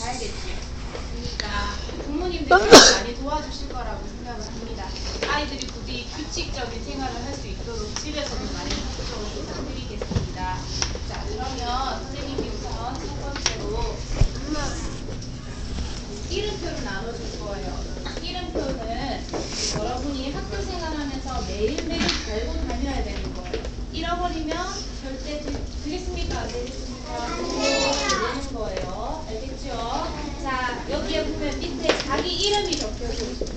가야겠지. 그러니까 부모님들이 많이 도와주실 거라고 생각을 합니다. 아이들이 부디 규칙적인 생활을 할 수 있도록 집에서도 많이 협조를 부탁드리겠습니다. 자, 그러면 선생님이 우선 첫 번째로 이름표를 나눠줄 거예요. 이름표는 여러분이 학교 생활하면서 매일매일 달고 다녀야 되는 거예요. 잃어버리면 절대 드- 되겠습니까? 안 되겠습니까? 네, 되는 거예요. 알겠죠? 자, 여기에 보면 밑에 자기 이름이 적혀 있습니다.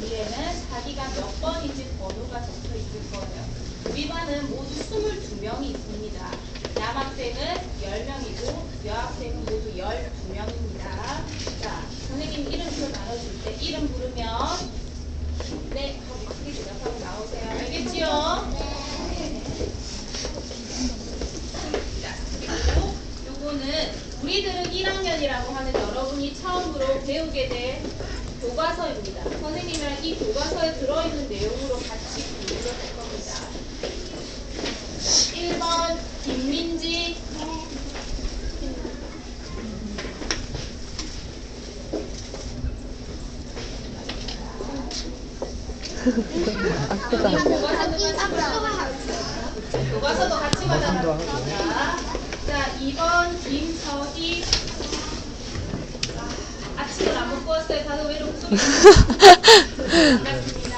위에는 자기가 몇 번인지 번호가 적혀 있을 거예요. 반은 모두 22명이 있습니다. 남학생은 10명이고 여학생은 모두 12명입니다. 자, 선생님 이름표 나눠줄 때 이름 부르면 네 하고 크게 대답하고 나오세요. 알겠지요? 자, 그리고 요거는 우리들은 1학년이라고 하는 여러분이 처음으로 배우게 될 교과서입니다. 선생님이랑 이 교과서에 들어있는 내용으로 같이 공부를 할 겁니다. 1번 김민지 아프다. 교과서도 같이 받아갑니다. 자, 2번 김서희 아, 아침을 안 먹고 왔어요. 다들 왜 이렇게 좀 반갑습니다.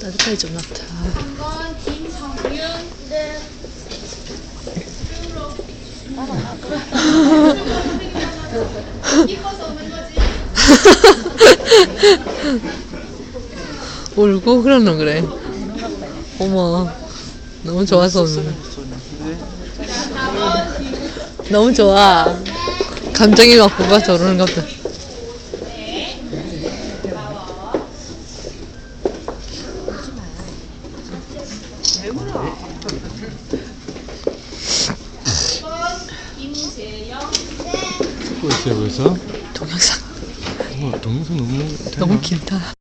따뜻하게 좀 낫다. 3번 김성윤 네. 이뻐서 오는 거지. 울고 그러는 그래. 어머, 너무 좋아서 오는. 자, 4번 김 너무 좋아. 감정이 막 볶아서 오르는 것 같아. 네. 고마워. 번 김재영 보고 있어요, 벌써? 동영상 어, 동영상 너무 너무 길다.